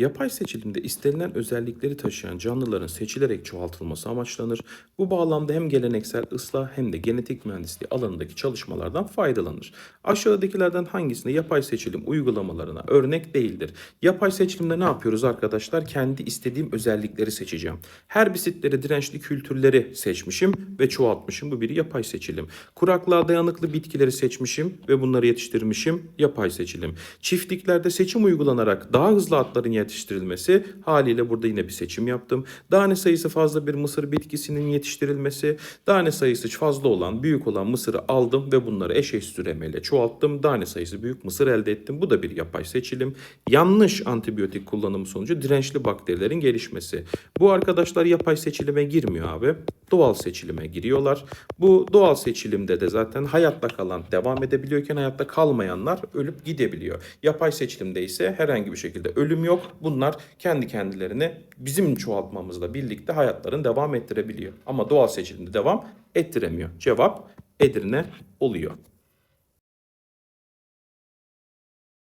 Yapay seçilimde istenilen özellikleri taşıyan canlıların seçilerek çoğaltılması amaçlanır. Bu bağlamda hem geleneksel ıslah hem de genetik mühendisliği alanındaki çalışmalardan faydalanır. Aşağıdakilerden hangisinde yapay seçilim uygulamalarına örnek değildir? Yapay seçilimde ne yapıyoruz arkadaşlar? Kendi istediğim özellikleri seçeceğim. Herbizitlere dirençli kültürleri seçmişim ve çoğaltmışım. Bu bir yapay seçilim. Kuraklığa dayanıklı bitkileri seçmişim ve bunları yetiştirmişim. Yapay seçilim. Çiftliklerde seçim uygulanarak daha hızlı atların yetiştirilmesi haliyle burada yine bir seçim yaptım. Tane sayısı fazla bir mısır bitkisinin yetiştirilmesi. Tane sayısı fazla olan, büyük olan mısırı aldım ve bunları eşeğ süremeyle çoğalttım. Tane sayısı büyük mısır elde ettim. Bu da bir yapay seçilim. Yanlış antibiyotik kullanımı sonucu dirençli bakterilerin gelişmesi. Bu arkadaşlar yapay seçilime girmiyor abi. Doğal seçilime giriyorlar. Bu doğal seçilimde de zaten hayatta kalan devam edebiliyorken hayatta kalmayanlar ölüp gidebiliyor. Yapay seçilimde ise herhangi bir şekilde ölüm yok. Bunlar kendi kendilerine bizim çoğaltmamızla birlikte hayatlarını devam ettirebiliyor. Ama doğal seçilimde devam ettiremiyor. Cevap Edirne oluyor.